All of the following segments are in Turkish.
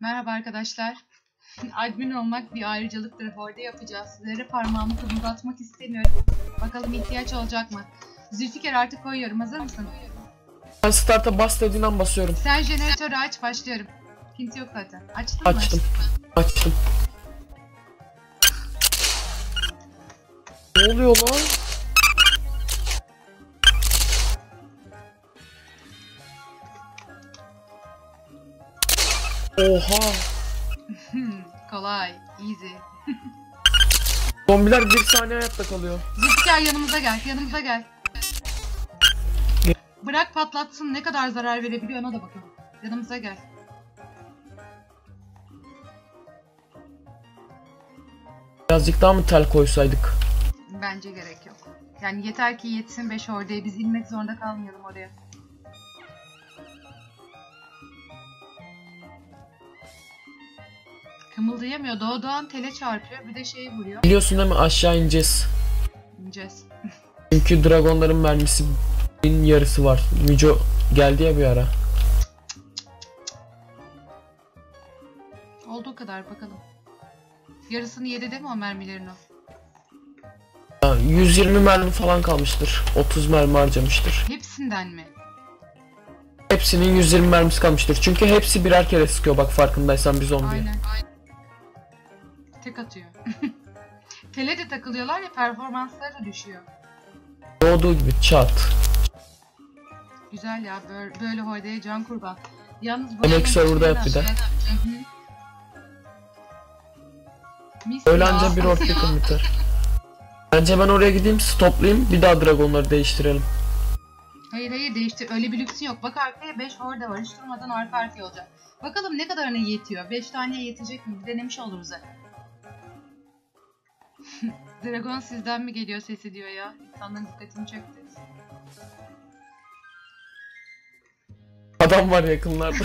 Merhaba arkadaşlar. Admin olmak bir ayrıcalıktır. Horde yapacağız. Sizlere parmağımı kımıldatmak istemiyorum. Bakalım ihtiyaç olacak mı? Zülfikar artık koyuyorum. Hazır mısın? Ben start'a bas dediğin an basıyorum. Sen jeneratörü aç. Başlıyorum. Kimse yok zaten. Açtın mı? Açtım. Açtım. Ne oluyor lan? Oha. Kolay. Easy. Zombiler bir saniye hayatta kalıyor. Zülfikar yanımıza gel. Yanımıza gel. Bırak patlatsın. Ne kadar zarar verebiliyor ona da bakalım. Yanımıza gel. Birazcık daha mı tel koysaydık? Bence gerek yok. Yani yeter ki yetsin 5 oraya. Biz inmek zorunda kalmayalım oraya. Kımıldayamıyor. Doğudan tele çarpıyor. Bir de şeyi vuruyor. Biliyorsun değil mi aşağı ineceğiz. İneceğiz. Çünkü dragonların mermisi bin yarısı var. Müco geldi ya bir ara. Olduğu kadar bakalım. Yarısını yedi değil mi o mermilerin o? Ya, 120 mermi falan kalmıştır. 30 mermi harcamıştır. Hepsinden mi? Hepsinin 120 mermisi kalmıştır. Çünkü hepsi birer kere sıkıyor bak farkındaysan bir zombiye. Aynen. Tek atıyor. Tele de takılıyorlar ya performansları da düşüyor. Doğduğu gibi çat. Güzel ya böyle, böyle hoydaya can kurban. Yalnız bu Emek server'da yap bir de. Mis Öyle ya. anca bir ork yakın biter. Bence ben oraya gideyim stoplayayım bir daha dragonları değiştirelim. Hayır hayır değiştir. Öyle bir lüksün yok. Bak arkaya 5 horde var. Hiç durmadan arka arkaya olacak. Bakalım ne kadarına yetiyor. 5 taneye yetecek mi? Bir denemiş oluruz. he. Dragon sizden mi geliyor sesi diyor ya. İnsanların dikkatini çekti. Adam var yakınlarda.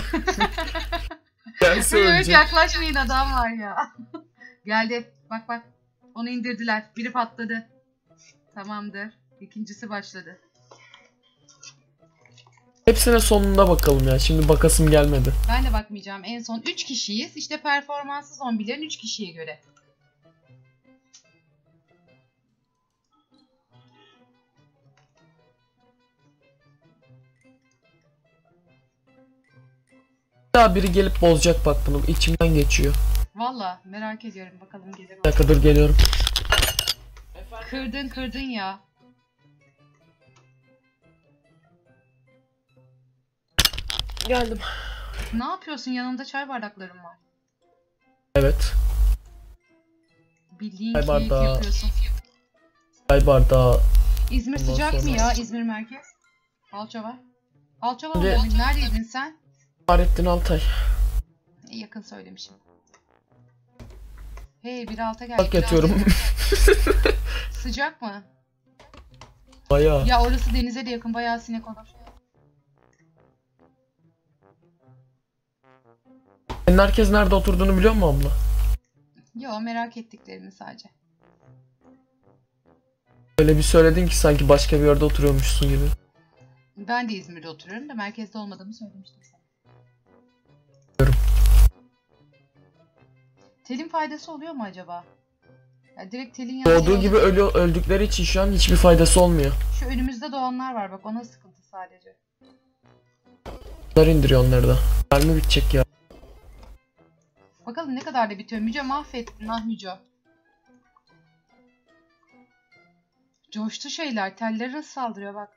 Gelse Evet ölecek. yaklaşmayın adam var ya. Geldi. Bak bak. Onu indirdiler. Biri patladı. Tamamdır. İkincisi başladı. Hepsine sonunda bakalım ya. Şimdi bakasım gelmedi. Ben de bakmayacağım. En son 3 kişiyiz. İşte performansı zombilerin 3 kişiye göre. Daha biri gelip bozacak bak bunu. İçimden geçiyor. Valla merak ediyorum. Bakalım gelir mi? Bir dakika dur geliyorum. Kırdın kırdın ya. Geldim. Ne yapıyorsun? Yanında çay bardaklarım var. Evet. Bildiğin Çay keyif bardağı. yapıyorsun. Çay bardağı. İzmir Ondan sıcak mı sonra- ya? İzmir merkez. Alça var. Alça var Şimdi- mı? Neredeydin sen? Fahrettin Altay. Yakın söylemişim. Hey bir alta gel. Bak yatıyorum. Sıcak mı? Bayağı. Ya orası denize de yakın. Bayağı sinek olur. Senin herkes nerede oturduğunu biliyor musun abla? Yo merak ettiklerini sadece. Öyle bir söyledin ki sanki başka bir yerde oturuyormuşsun gibi. Ben de İzmir'de oturuyorum da merkezde olmadığımı söylemiştim sana. Telin faydası oluyor mu acaba? Ya direkt telin yanında Doğduğu gibi ölü öldükleri için şu an hiçbir faydası olmuyor. Şu önümüzde doğanlar var bak ona sıkıntı sadece. Bunlar indiriyor onları da. Mermi bitecek ya. Bakalım ne kadar da bitiyor. Müce mahvettin ah Müce. Coştu şeyler. Teller nasıl saldırıyor bak.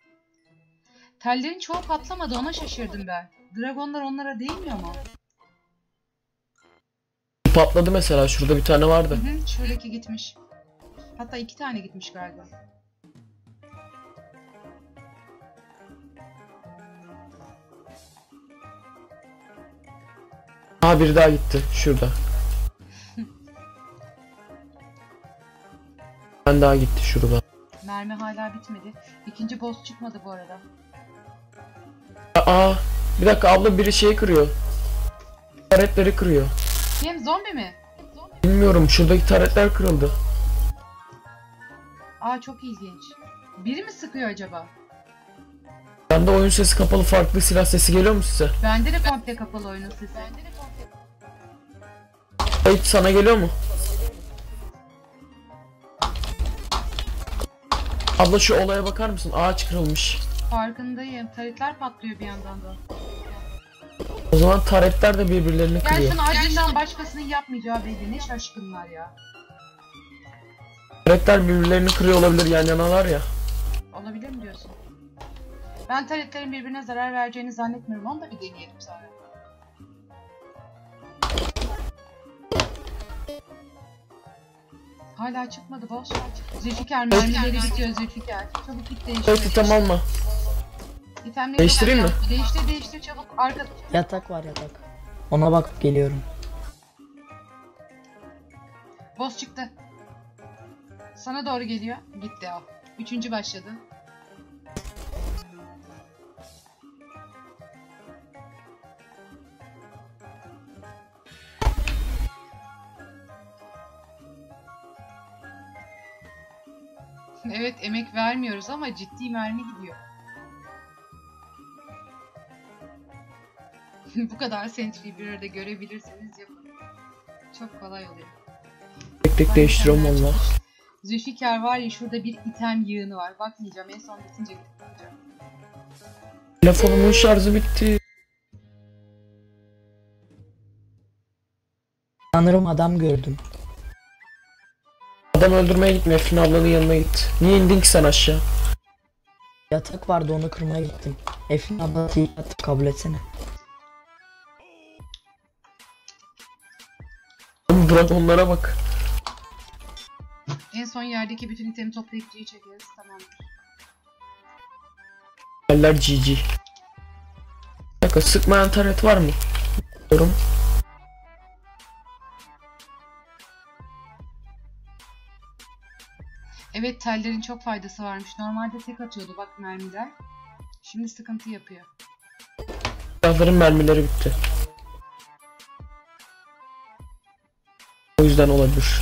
Tellerin çoğu patlamadı ona şaşırdım ben. Dragonlar onlara değmiyor mu? Patladı mesela şurada bir tane Hı vardı. hı, şuradaki gitmiş. Hatta iki tane gitmiş galiba. Ha biri daha gitti şurada. Ben daha gitti şurada. Mermi hala bitmedi. İkinci boss çıkmadı bu arada. Aa bir dakika abla biri şey kırıyor. Taretleri kırıyor. Kim zombi mi? Bilmiyorum şuradaki taretler kırıldı. Aa çok ilginç. Biri mi sıkıyor acaba? Bende oyun sesi kapalı farklı silah sesi geliyor mu size? Bende de komple kapalı oyunun sesi. Kayıt sana geliyor mu? Abla şu olaya bakar mısın? Ağaç kırılmış. Farkındayım. Taretler patlıyor bir yandan da. O zaman taretler de birbirlerini kırıyor. Gerçekten Admin'den başkasının yapmayacağı belli. Ne şaşkınlar ya. Taretler birbirlerini kırıyor olabilir yan yanalar ya. Olabilir mi diyorsun? Ben taretlerin birbirine zarar vereceğini zannetmiyorum. Onu da bir deneyelim sonra. Hala çıkmadı boss. Zülfikar mermileri bitiyor Zülfikar. Çabuk git değiştir. Kayıt item alma. İtemleri Değiştireyim mi? Değiştir değiştir çabuk. Arka. Yatak var yatak. Ona bakıp geliyorum. Boss çıktı. Sana doğru geliyor. Gitti o. Üçüncü başladı. Evet emek vermiyoruz ama ciddi mermi gidiyor. Bu kadar sentry'yi bir arada görebilirseniz yapın. Çok kolay oluyor. Tek tek değiştiriyorum valla. Zülfikar var ya şurada bir item yığını var. Bakmayacağım en son bitince bakacağım. Telefonumun şarjı bitti. Sanırım adam gördüm. Adam öldürmeye gitme Efrin ablanın yanına git. Niye indin ki sen aşağı? Yatak vardı onu kırmaya gittim. Efin abla yatak kabul etsene. Oğlum Bırak onlara bak. En son yerdeki bütün itemi toplayıp G'yi çekeriz. Tamamdır. Eller GG. Bir dakika sıkmayan taret var mı? Yorum. Evet tellerin çok faydası varmış. Normalde tek atıyordu bak mermiler. Şimdi sıkıntı yapıyor. Silahların mermileri bitti. Yüzden olabilir.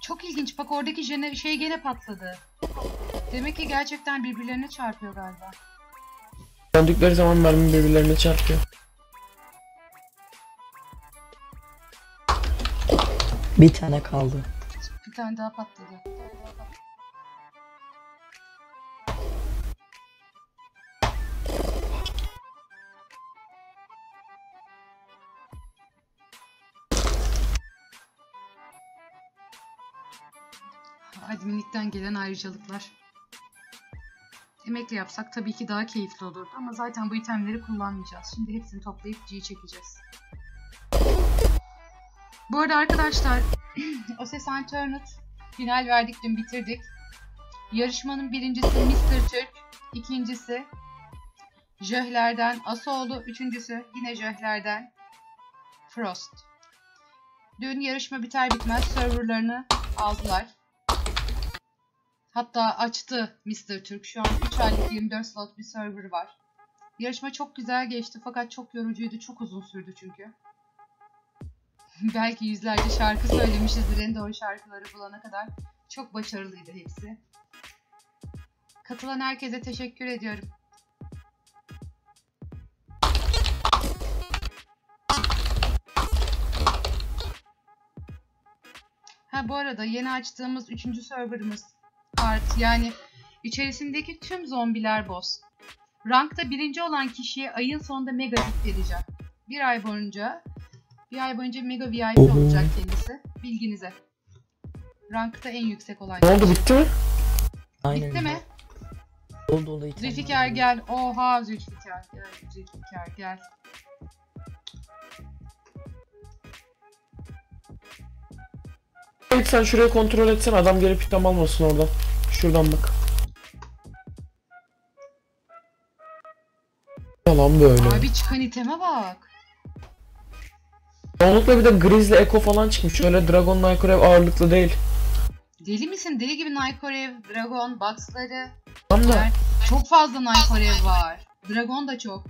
Çok ilginç. Bak oradaki jene şey gene patladı. Demek ki gerçekten birbirlerine çarpıyor galiba. Döndükleri zaman mermi birbirlerine çarpıyor. Bir tane kaldı. Bir tane daha patladı. Adminlikten gelen ayrıcalıklar. Emekle yapsak tabii ki daha keyifli olurdu ama zaten bu itemleri kullanmayacağız. Şimdi hepsini toplayıp G çekeceğiz. Bu arada arkadaşlar o ses Anturnut final verdik dün bitirdik. Yarışmanın birincisi Mr. Türk, ikincisi Jöhler'den Asoğlu, üçüncüsü yine Jöhler'den Frost. Dün yarışma biter bitmez serverlarını aldılar. Hatta açtı Mr. Türk. Şu an 3 aylık 24 slot bir server var. Yarışma çok güzel geçti fakat çok yorucuydu. Çok uzun sürdü çünkü. Belki yüzlerce şarkı söylemişizdir en doğru şarkıları bulana kadar. Çok başarılıydı hepsi. Katılan herkese teşekkür ediyorum. Ha bu arada yeni açtığımız 3. serverımız Art yani içerisindeki tüm zombiler boss. Rankta birinci olan kişiye ayın sonunda mega hit vereceğim. Bir ay boyunca bir ay boyunca mega VIP Oho. olacak kendisi. Bilginize. Rankta en yüksek olan Ne oldu bitti mi? Aynen. Bitti mi? Dolu dolu item Zülfikar gel. Oha Zülfikar gel. Zülfikar gel. Evet sen şurayı kontrol etsen adam gelip item almasın oradan. Şuradan bak. Yalan böyle. Abi çıkan iteme bak. Çoğunlukla bir de Grizzly Echo falan çıkmış. Öyle Dragon Nykorev ağırlıklı değil. Deli misin? Deli gibi Nykorev, Dragon, Box'ları. Tam da. Çok fazla Nykorev var. Dragon da çok.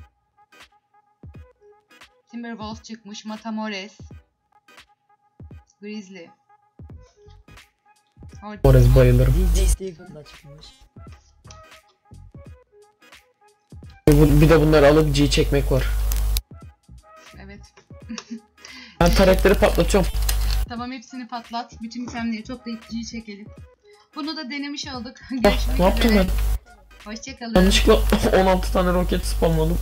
Timberwolf çıkmış, Matamores. Grizzly. Orez bayılırım. DJ Stephen da çıkmış. Bir de bunları alıp G çekmek var. Ben karakteri patlatıyorum. Tamam hepsini patlat. Bütün itemleri toplayıp G çekelim. Bunu da denemiş olduk. Ah, Görüşmek ne yaptım üzere. ben? Hoşçakalın. Yanlışlıkla 16 tane roket spamladım.